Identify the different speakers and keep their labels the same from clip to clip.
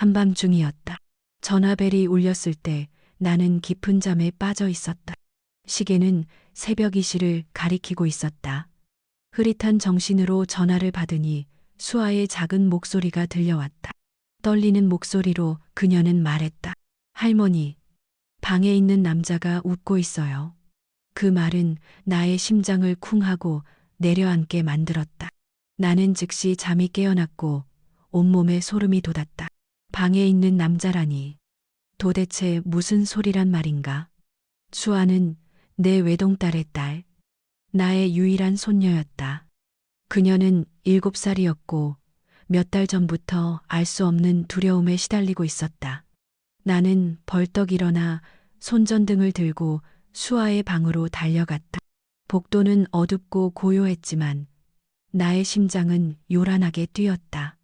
Speaker 1: 한밤중이었다. 전화벨이 울렸을 때 나는 깊은 잠에 빠져 있었다. 시계는 새벽 이시를 가리키고 있었다. 흐릿한 정신으로 전화를 받으니 수아의 작은 목소리가 들려왔다. 떨리는 목소리로 그녀는 말했다. 할머니, 방에 있는 남자가 웃고 있어요. 그 말은 나의 심장을 쿵 하고 내려앉게 만들었다. 나는 즉시 잠이 깨어났고 온몸에 소름이 돋았다. 방에 있는 남자라니. 도대체 무슨 소리란 말인가? 수아는 내 외동딸의 딸, 나의 유일한 손녀였다. 그녀는 일곱 살이었고 몇 달 전부터 알 수 없는 두려움에 시달리고 있었다. 나는 벌떡 일어나 손전등을 들고 수아의 방으로 달려갔다. 복도는 어둡고 고요했지만 나의 심장은 요란하게 뛰었다.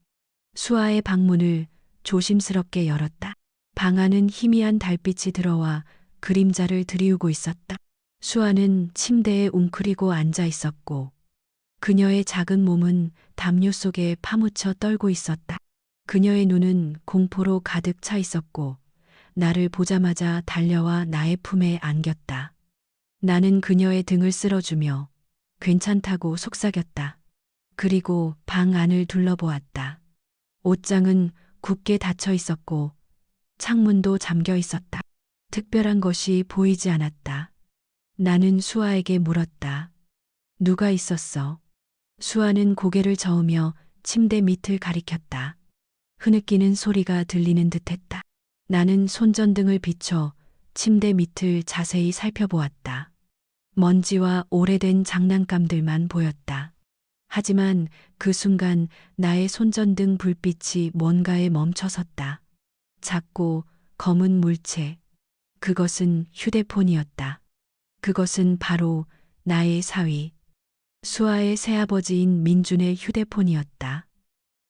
Speaker 1: 수아의 방문을 조심스럽게 열었다. 방 안은 희미한 달빛이 들어와 그림자를 들이우고 있었다. 수아는 침대에 웅크리고 앉아 있었고 그녀의 작은 몸은 담요 속에 파묻혀 떨고 있었다. 그녀의 눈은 공포로 가득 차 있었고 나를 보자마자 달려와 나의 품에 안겼다. 나는 그녀의 등을 쓸어주며 괜찮다고 속삭였다. 그리고 방 안을 둘러보았다. 옷장은 굳게 닫혀 있었고 창문도 잠겨 있었다. 특별한 것이 보이지 않았다. 나는 수아에게 물었다. 누가 있었어? 수아는 고개를 저으며 침대 밑을 가리켰다. 흐느끼는 소리가 들리는 듯 했다. 나는 손전등을 비춰 침대 밑을 자세히 살펴보았다. 먼지와 오래된 장난감들만 보였다. 하지만 그 순간 나의 손전등 불빛이 뭔가에 멈춰섰다. 작고 검은 물체. 그것은 휴대폰이었다. 그것은 바로 나의 사위. 수아의 새아버지인 민준의 휴대폰이었다.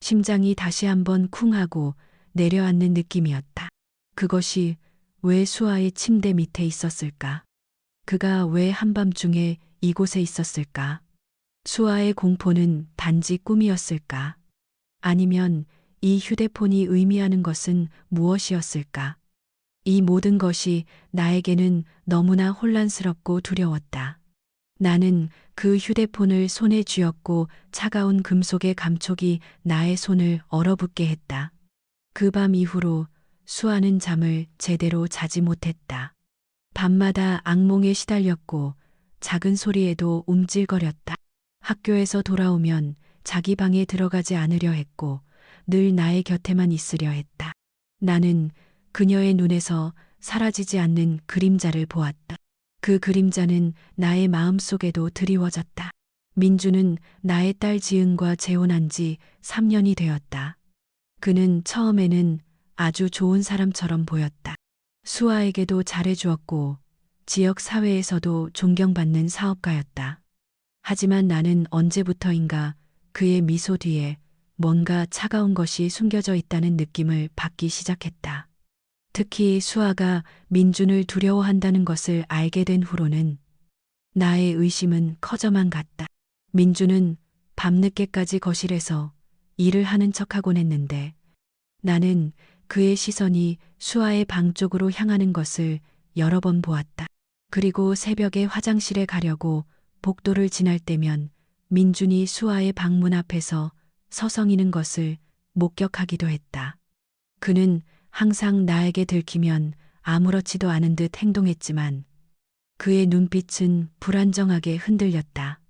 Speaker 1: 심장이 다시 한번 쿵 하고 내려앉는 느낌이었다. 그것이 왜 수아의 침대 밑에 있었을까? 그가 왜 한밤중에 이곳에 있었을까? 수아의 공포는 단지 꿈이었을까? 아니면 이 휴대폰이 의미하는 것은 무엇이었을까? 이 모든 것이 나에게는 너무나 혼란스럽고 두려웠다. 나는 그 휴대폰을 손에 쥐었고 차가운 금속의 감촉이 나의 손을 얼어붙게 했다. 그 밤 이후로 수아는 잠을 제대로 자지 못했다. 밤마다 악몽에 시달렸고 작은 소리에도 움찔거렸다. 학교에서 돌아오면 자기 방에 들어가지 않으려 했고 늘 나의 곁에만 있으려 했다. 나는 그녀의 눈에서 사라지지 않는 그림자를 보았다. 그 그림자는 나의 마음 속에도 드리워졌다. 민주는 나의 딸 지은과 재혼한 지 3년이 되었다. 그는 처음에는 아주 좋은 사람처럼 보였다. 수아에게도 잘해주었고 지역 사회에서도 존경받는 사업가였다. 하지만 나는 언제부터인가 그의 미소 뒤에 뭔가 차가운 것이 숨겨져 있다는 느낌을 받기 시작했다. 특히 수아가 민준을 두려워한다는 것을 알게 된 후로는 나의 의심은 커져만 갔다. 민준은 밤늦게까지 거실에서 일을 하는 척하곤 했는데 나는 그의 시선이 수아의 방 쪽으로 향하는 것을 여러 번 보았다. 그리고 새벽에 화장실에 가려고 복도를 지날 때면 민준이 수아의 방문 앞에서 서성이는 것을 목격하기도 했다. 그는 항상 나에게 들키면 아무렇지도 않은 듯 행동했지만 그의 눈빛은 불안정하게 흔들렸다.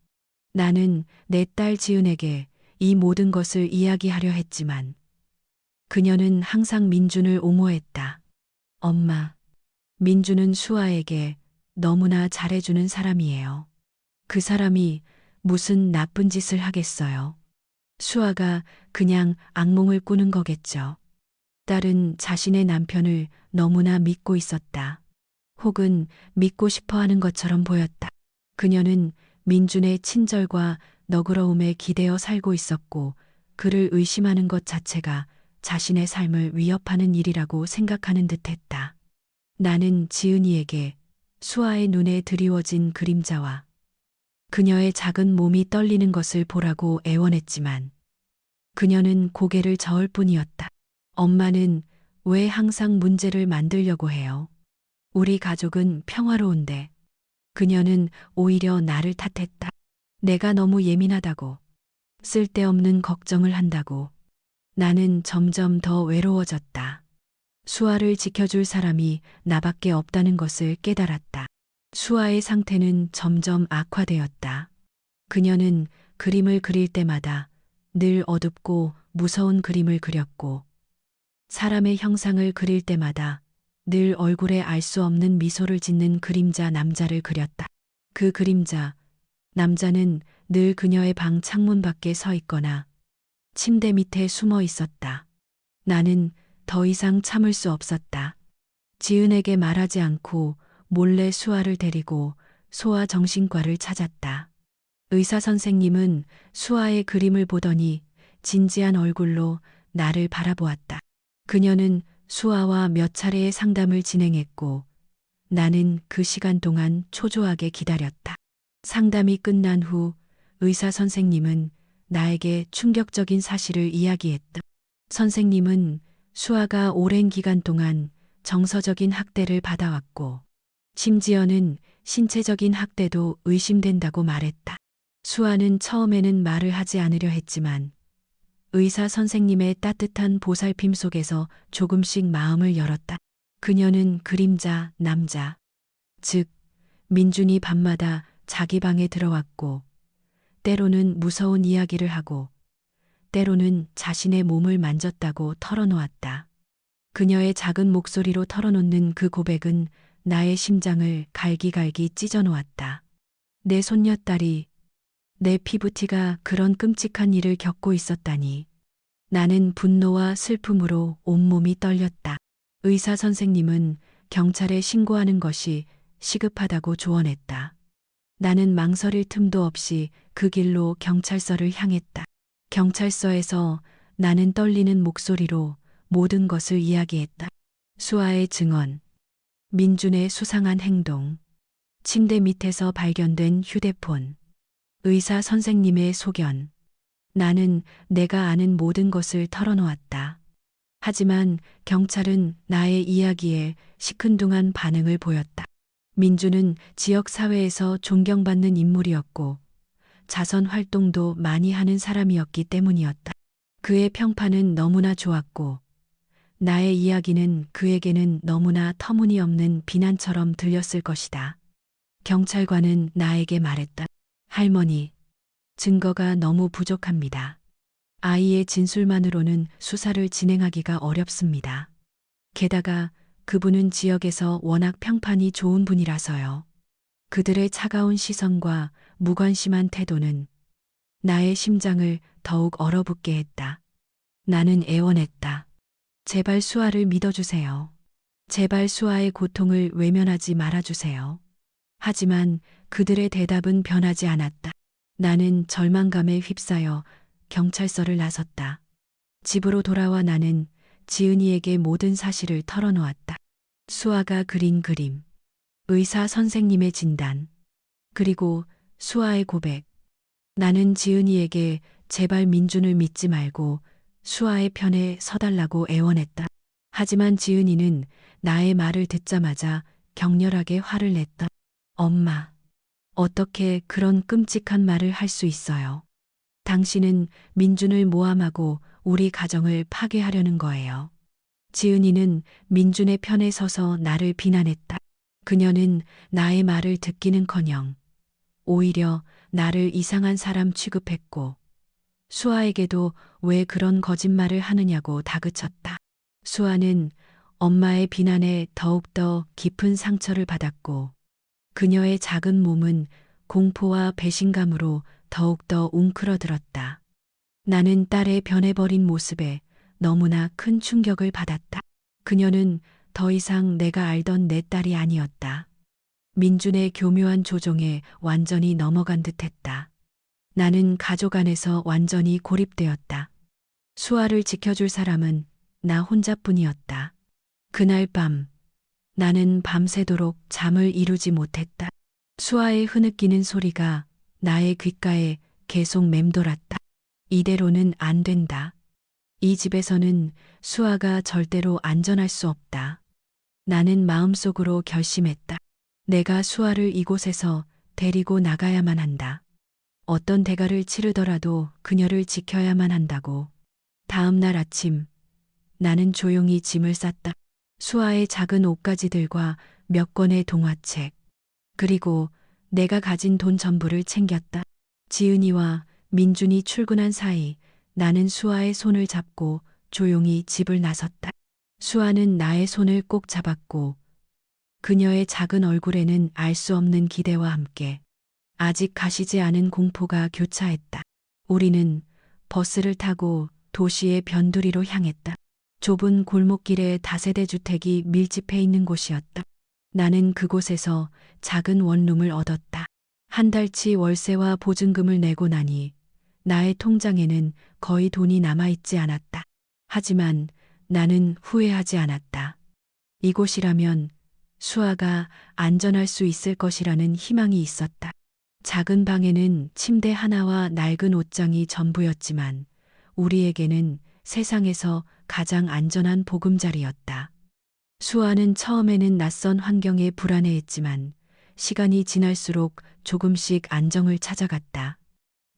Speaker 1: 나는 내 딸 지은에게 이 모든 것을 이야기하려 했지만 그녀는 항상 민준을 옹호했다. 엄마, 민준은 수아에게 너무나 잘해주는 사람이에요. 그 사람이 무슨 나쁜 짓을 하겠어요. 수아가 그냥 악몽을 꾸는 거겠죠. 딸은 자신의 남편을 너무나 믿고 있었다. 혹은 믿고 싶어 하는 것처럼 보였다. 그녀는 민준의 친절과 너그러움에 기대어 살고 있었고 그를 의심하는 것 자체가 자신의 삶을 위협하는 일이라고 생각하는 듯 했다. 나는 지은이에게 수아의 눈에 드리워진 그림자와 그녀의 작은 몸이 떨리는 것을 보라고 애원했지만 그녀는 고개를 저을 뿐이었다. 엄마는 왜 항상 문제를 만들려고 해요? 우리 가족은 평화로운데 그녀는 오히려 나를 탓했다. 내가 너무 예민하다고. 쓸데없는 걱정을 한다고. 나는 점점 더 외로워졌다. 수아를 지켜줄 사람이 나밖에 없다는 것을 깨달았다. 수아의 상태는 점점 악화되었다. 그녀는 그림을 그릴 때마다 늘 어둡고 무서운 그림을 그렸고, 사람의 형상을 그릴 때마다 늘 얼굴에 알 수 없는 미소를 짓는 그림자 남자를 그렸다. 그 그림자, 남자는 늘 그녀의 방 창문 밖에 서 있거나 침대 밑에 숨어 있었다. 나는 더 이상 참을 수 없었다. 지은에게 말하지 않고 몰래 수아를 데리고 소아 정신과를 찾았다. 의사 선생님은 수아의 그림을 보더니 진지한 얼굴로 나를 바라보았다. 그녀는 수아와 몇 차례의 상담을 진행했고 나는 그 시간 동안 초조하게 기다렸다. 상담이 끝난 후 의사 선생님은 나에게 충격적인 사실을 이야기했다. 선생님은 수아가 오랜 기간 동안 정서적인 학대를 받아왔고 심지어는 신체적인 학대도 의심된다고 말했다. 수아는 처음에는 말을 하지 않으려 했지만 의사 선생님의 따뜻한 보살핌 속에서 조금씩 마음을 열었다. 그녀는 그림자 남자, 즉 민준이 밤마다 자기 방에 들어왔고 때로는 무서운 이야기를 하고 때로는 자신의 몸을 만졌다고 털어놓았다. 그녀의 작은 목소리로 털어놓는 그 고백은 나의 심장을 갈기갈기 찢어놓았다. 내 손녀딸이 내 피부티가 그런 끔찍한 일을 겪고 있었다니. 나는 분노와 슬픔으로 온몸이 떨렸다. 의사 선생님은 경찰에 신고하는 것이 시급하다고 조언했다. 나는 망설일 틈도 없이 그 길로 경찰서를 향했다. 경찰서에서 나는 떨리는 목소리로 모든 것을 이야기했다. 수아의 증언, 민준의 수상한 행동, 침대 밑에서 발견된 휴대폰, 의사 선생님의 소견. 나는 내가 아는 모든 것을 털어놓았다. 하지만 경찰은 나의 이야기에 시큰둥한 반응을 보였다. 민주는 지역 사회에서 존경받는 인물이었고 자선 활동도 많이 하는 사람이었기 때문이었다. 그의 평판은 너무나 좋았고 나의 이야기는 그에게는 너무나 터무니없는 비난처럼 들렸을 것이다. 경찰관은 나에게 말했다. 할머니, 증거가 너무 부족합니다. 아이의 진술만으로는 수사를 진행하기가 어렵습니다. 게다가 그분은 지역에서 워낙 평판이 좋은 분이라서요. 그들의 차가운 시선과 무관심한 태도는 나의 심장을 더욱 얼어붙게 했다. 나는 애원했다. 제발 수아를 믿어주세요. 제발 수아의 고통을 외면하지 말아주세요. 하지만 그들의 대답은 변하지 않았다. 나는 절망감에 휩싸여 경찰서를 나섰다. 집으로 돌아와 나는 지은이에게 모든 사실을 털어놓았다. 수아가 그린 그림, 의사 선생님의 진단, 그리고 수아의 고백. 나는 지은이에게 제발 민준을 믿지 말고 수아의 편에 서달라고 애원했다. 하지만 지은이는 나의 말을 듣자마자 격렬하게 화를 냈다. 엄마, 어떻게 그런 끔찍한 말을 할 수 있어요? 당신은 민준을 모함하고 우리 가정을 파괴하려는 거예요. 지은이는 민준의 편에 서서 나를 비난했다. 그녀는 나의 말을 듣기는 커녕 오히려 나를 이상한 사람 취급했고 수아에게도 왜 그런 거짓말을 하느냐고 다그쳤다. 수아는 엄마의 비난에 더욱더 깊은 상처를 받았고 그녀의 작은 몸은 공포와 배신감으로 더욱더 웅크러들었다. 나는 딸의 변해버린 모습에 너무나 큰 충격을 받았다. 그녀는 더 이상 내가 알던 내 딸이 아니었다. 민준의 교묘한 조종에 완전히 넘어간 듯 했다. 나는 가족 안에서 완전히 고립되었다. 수아를 지켜줄 사람은 나 혼자뿐이었다. 그날 밤, 나는 밤새도록 잠을 이루지 못했다. 수아의 흐느끼는 소리가 나의 귓가에 계속 맴돌았다. 이대로는 안 된다. 이 집에서는 수아가 절대로 안전할 수 없다. 나는 마음속으로 결심했다. 내가 수아를 이곳에서 데리고 나가야만 한다. 어떤 대가를 치르더라도 그녀를 지켜야만 한다고. 다음 날 아침, 나는 조용히 짐을 쌌다. 수아의 작은 옷가지들과 몇 권의 동화책, 그리고 내가 가진 돈 전부를 챙겼다. 지은이와 민준이 출근한 사이 나는 수아의 손을 잡고 조용히 집을 나섰다. 수아는 나의 손을 꼭 잡았고 그녀의 작은 얼굴에는 알 수 없는 기대와 함께 아직 가시지 않은 공포가 교차했다. 우리는 버스를 타고 도시의 변두리로 향했다. 좁은 골목길에 다세대 주택이 밀집해 있는 곳이었다. 나는 그곳에서 작은 원룸을 얻었다. 한 달치 월세와 보증금을 내고 나니 나의 통장에는 거의 돈이 남아있지 않았다. 하지만 나는 후회하지 않았다. 이곳이라면 수아가 안전할 수 있을 것이라는 희망이 있었다. 작은 방에는 침대 하나와 낡은 옷장이 전부였지만 우리에게는 세상에서 가장 안전한 보금자리였다. 수아는 처음에는 낯선 환경에 불안해했지만 시간이 지날수록 조금씩 안정을 찾아갔다.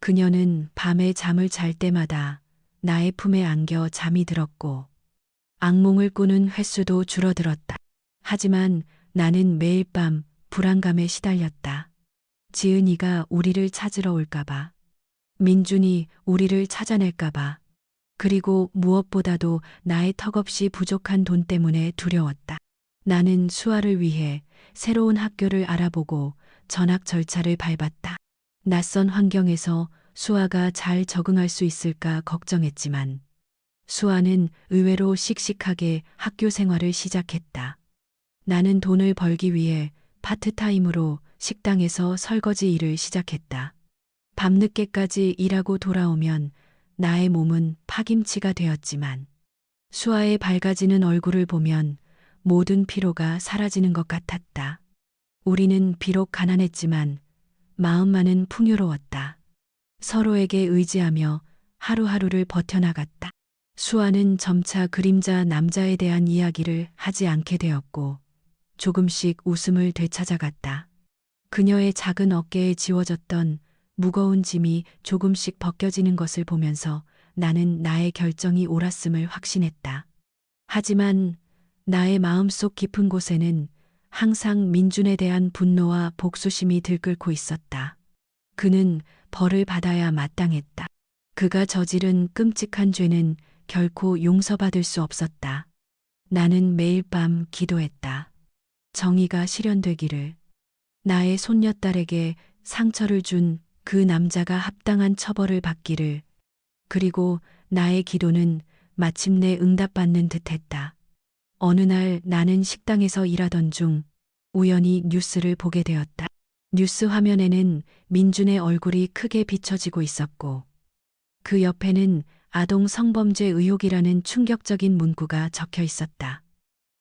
Speaker 1: 그녀는 밤에 잠을 잘 때마다 나의 품에 안겨 잠이 들었고 악몽을 꾸는 횟수도 줄어들었다. 하지만 나는 매일 밤 불안감에 시달렸다. 지은이가 우리를 찾으러 올까봐. 민준이 우리를 찾아낼까봐. 그리고 무엇보다도 나의 턱없이 부족한 돈 때문에 두려웠다. 나는 수아를 위해 새로운 학교를 알아보고 전학 절차를 밟았다. 낯선 환경에서 수아가 잘 적응할 수 있을까 걱정했지만 수아는 의외로 씩씩하게 학교 생활을 시작했다. 나는 돈을 벌기 위해 파트타임으로 식당에서 설거지 일을 시작했다. 밤늦게까지 일하고 돌아오면 나의 몸은 파김치가 되었지만 수아의 밝아지는 얼굴을 보면 모든 피로가 사라지는 것 같았다. 우리는 비록 가난했지만 마음만은 풍요로웠다. 서로에게 의지하며 하루하루를 버텨나갔다. 수아는 점차 그림자 남자에 대한 이야기를 하지 않게 되었고 조금씩 웃음을 되찾아갔다. 그녀의 작은 어깨에 지워졌던 무거운 짐이 조금씩 벗겨지는 것을 보면서 나는 나의 결정이 옳았음을 확신했다. 하지만 나의 마음속 깊은 곳에는 항상 민준에 대한 분노와 복수심이 들끓고 있었다. 그는 벌을 받아야 마땅했다. 그가 저지른 끔찍한 죄는 결코 용서받을 수 없었다. 나는 매일 밤 기도했다. 정의가 실현되기를. 나의 손녀딸에게 상처를 준 그 남자가 합당한 처벌을 받기를. 그리고 나의 기도는 마침내 응답받는 듯 했다. 어느 날 나는 식당에서 일하던 중 우연히 뉴스를 보게 되었다. 뉴스 화면에는 민준의 얼굴이 크게 비춰지고 있었고 그 옆에는 아동 성범죄 의혹이라는 충격적인 문구가 적혀 있었다.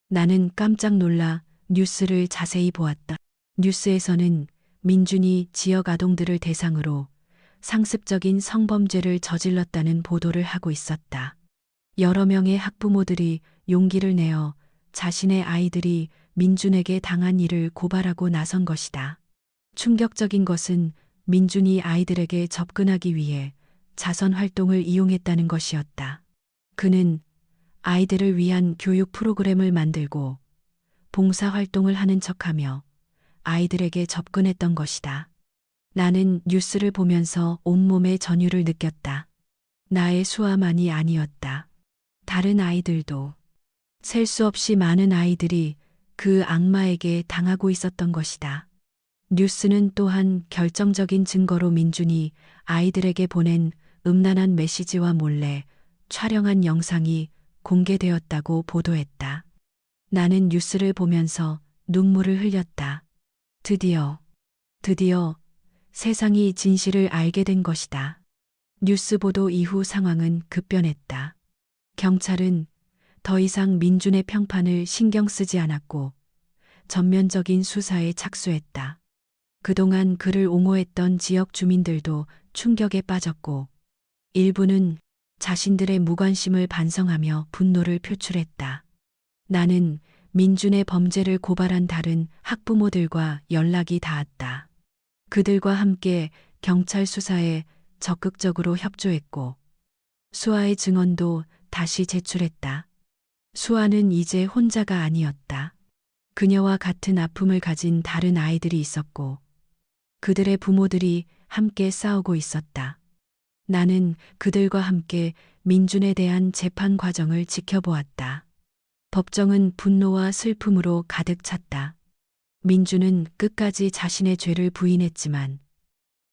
Speaker 1: 나는 깜짝 놀라 뉴스를 자세히 보았다. 뉴스에서는 민준이 지역 아동들을 대상으로 상습적인 성범죄를 저질렀다는 보도를 하고 있었다. 여러 명의 학부모들이 용기를 내어 자신의 아이들이 민준에게 당한 일을 고발하고 나선 것이다. 충격적인 것은 민준이 아이들에게 접근하기 위해 자선 활동을 이용했다는 것이었다. 그는 아이들을 위한 교육 프로그램을 만들고 봉사 활동을 하는 척하며 아이들에게 접근했던 것이다. 나는 뉴스를 보면서 온몸의 전율을 느꼈다. 나의 수아만이 아니었다. 다른 아이들도 셀 수 없이 많은 아이들이 그 악마에게 당하고 있었던 것이다. 뉴스는 또한 결정적인 증거로 민준이 아이들에게 보낸 음란한 메시지와 몰래 촬영한 영상이 공개되었다고 보도했다. 나는 뉴스를 보면서 눈물을 흘렸다. 드디어, 드디어 세상이 진실을 알게 된 것이다. 뉴스 보도 이후 상황은 급변했다. 경찰은 더 이상 민준의 평판을 신경 쓰지 않았고 전면적인 수사에 착수했다. 그동안 그를 옹호했던 지역 주민들도 충격에 빠졌고 일부는 자신들의 무관심을 반성하며 분노를 표출했다. 나는 민준의 범죄를 고발한 다른 학부모들과 연락이 닿았다. 그들과 함께 경찰 수사에 적극적으로 협조했고 수아의 증언도 다시 제출했다. 수아는 이제 혼자가 아니었다. 그녀와 같은 아픔을 가진 다른 아이들이 있었고 그들의 부모들이 함께 싸우고 있었다. 나는 그들과 함께 민준에 대한 재판 과정을 지켜보았다. 법정은 분노와 슬픔으로 가득 찼다. 민준은 끝까지 자신의 죄를 부인했지만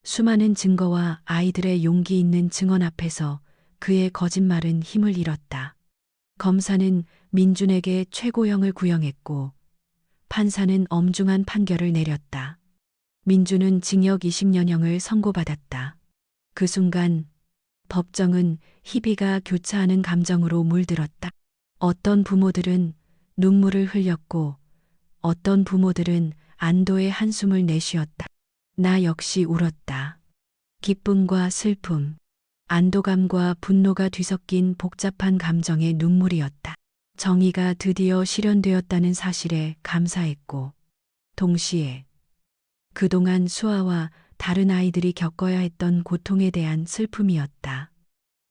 Speaker 1: 수많은 증거와 아이들의 용기 있는 증언 앞에서 그의 거짓말은 힘을 잃었다. 검사는 민준에게 최고형을 구형했고 판사는 엄중한 판결을 내렸다. 민준은 징역 20년형을 선고받았다. 그 순간 법정은 희비가 교차하는 감정으로 물들었다. 어떤 부모들은 눈물을 흘렸고 어떤 부모들은 안도의 한숨을 내쉬었다. 나 역시 울었다. 기쁨과 슬픔, 안도감과 분노가 뒤섞인 복잡한 감정의 눈물이었다. 정의가 드디어 실현되었다는 사실에 감사했고, 동시에 그동안 수아와 다른 아이들이 겪어야 했던 고통에 대한 슬픔이었다.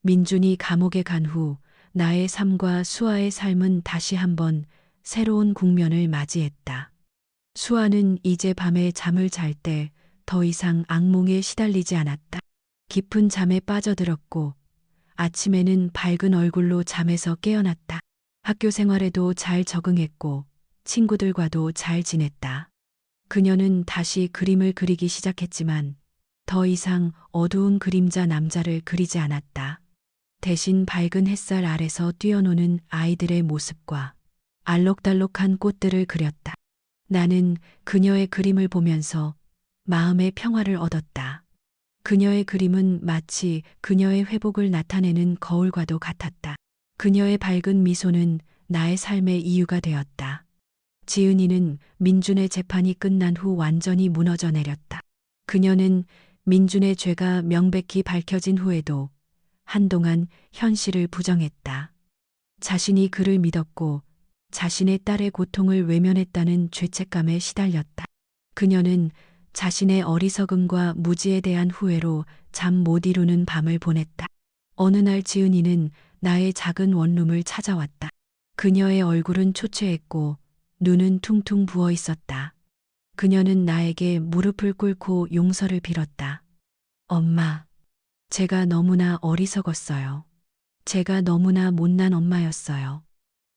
Speaker 1: 민준이 감옥에 간 후 나의 삶과 수아의 삶은 다시 한번 새로운 국면을 맞이했다. 수아는 이제 밤에 잠을 잘 때 더 이상 악몽에 시달리지 않았다. 깊은 잠에 빠져들었고 아침에는 밝은 얼굴로 잠에서 깨어났다. 학교 생활에도 잘 적응했고 친구들과도 잘 지냈다. 그녀는 다시 그림을 그리기 시작했지만 더 이상 어두운 그림자 남자를 그리지 않았다. 대신 밝은 햇살 아래서 뛰어노는 아이들의 모습과 알록달록한 꽃들을 그렸다. 나는 그녀의 그림을 보면서 마음의 평화를 얻었다. 그녀의 그림은 마치 그녀의 회복을 나타내는 거울과도 같았다. 그녀의 밝은 미소는 나의 삶의 이유가 되었다. 지은이는 민준의 재판이 끝난 후 완전히 무너져 내렸다. 그녀는 민준의 죄가 명백히 밝혀진 후에도 한동안 현실을 부정했다. 자신이 그를 믿었고 자신의 딸의 고통을 외면했다는 죄책감에 시달렸다. 그녀는 자신의 어리석음과 무지에 대한 후회로 잠 못 이루는 밤을 보냈다. 어느 날 지은이는 나의 작은 원룸을 찾아왔다. 그녀의 얼굴은 초췌했고 눈은 퉁퉁 부어 있었다. 그녀는 나에게 무릎을 꿇고 용서를 빌었다. 엄마, 제가 너무나 어리석었어요. 제가 너무나 못난 엄마였어요.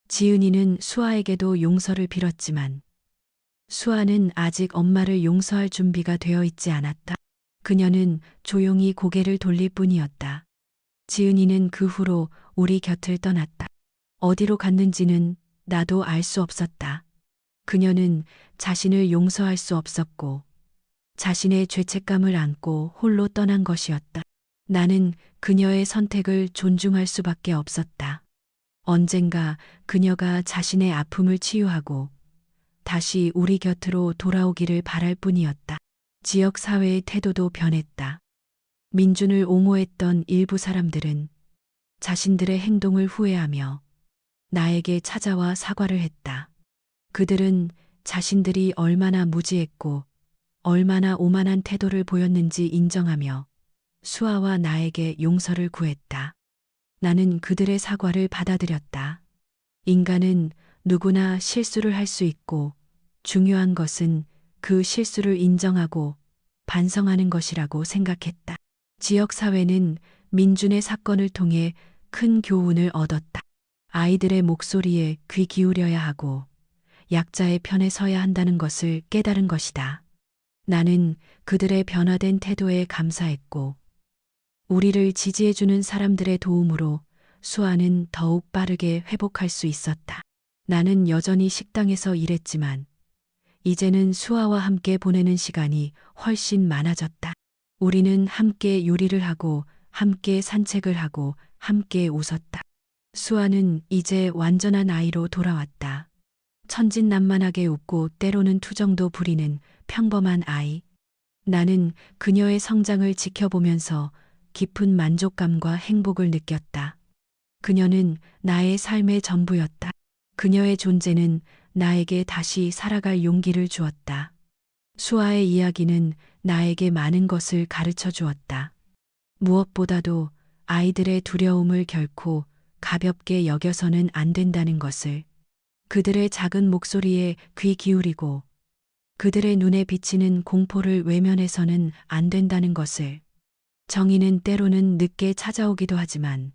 Speaker 1: 지은이는 수아에게도 용서를 빌었지만 수아는 아직 엄마를 용서할 준비가 되어 있지 않았다. 그녀는 조용히 고개를 돌릴 뿐이었다. 지은이는 그 후로 우리 곁을 떠났다. 어디로 갔는지는 나도 알 수 없었다. 그녀는 자신을 용서할 수 없었고 자신의 죄책감을 안고 홀로 떠난 것이었다. 나는 그녀의 선택을 존중할 수밖에 없었다. 언젠가 그녀가 자신의 아픔을 치유하고 다시 우리 곁으로 돌아오기를 바랄 뿐이었다. 지역 사회의 태도도 변했다. 민준을 옹호했던 일부 사람들은 자신들의 행동을 후회하며 나에게 찾아와 사과를 했다. 그들은 자신들이 얼마나 무지했고 얼마나 오만한 태도를 보였는지 인정하며 수아와 나에게 용서를 구했다. 나는 그들의 사과를 받아들였다. 인간은 누구나 실수를 할 수 있고 중요한 것은 그 실수를 인정하고 반성하는 것이라고 생각했다. 지역사회는 민준의 사건을 통해 큰 교훈을 얻었다. 아이들의 목소리에 귀 기울여야 하고 약자의 편에 서야 한다는 것을 깨달은 것이다. 나는 그들의 변화된 태도에 감사했고 우리를 지지해주는 사람들의 도움으로 수아는 더욱 빠르게 회복할 수 있었다. 나는 여전히 식당에서 일했지만 이제는 수아와 함께 보내는 시간이 훨씬 많아졌다. 우리는 함께 요리를 하고 함께 산책을 하고 함께 웃었다. 수아는 이제 완전한 아이로 돌아왔다. 천진난만하게 웃고 때로는 투정도 부리는 평범한 아이. 나는 그녀의 성장을 지켜보면서 깊은 만족감과 행복을 느꼈다. 그녀는 나의 삶의 전부였다. 그녀의 존재는 나에게 다시 살아갈 용기를 주었다. 수아의 이야기는 나에게 많은 것을 가르쳐 주었다. 무엇보다도 아이들의 두려움을 결코 가볍게 여겨서는 안 된다는 것을 그들의 작은 목소리에 귀 기울이고 그들의 눈에 비치는 공포를 외면해서는 안 된다는 것을 정의는 때로는 늦게 찾아오기도 하지만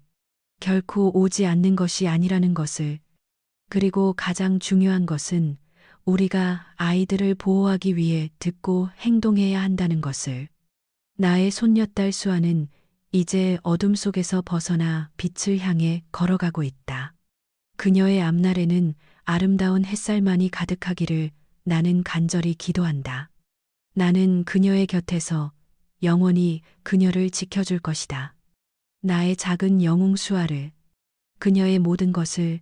Speaker 1: 결코 오지 않는 것이 아니라는 것을 그리고 가장 중요한 것은 우리가 아이들을 보호하기 위해 듣고 행동해야 한다는 것을 나의 손녀딸 수아는 이제 어둠 속에서 벗어나 빛을 향해 걸어가고 있다. 그녀의 앞날에는 아름다운 햇살만이 가득하기를 나는 간절히 기도한다. 나는 그녀의 곁에서 영원히 그녀를 지켜줄 것이다. 나의 작은 영웅 수아를 그녀의 모든 것을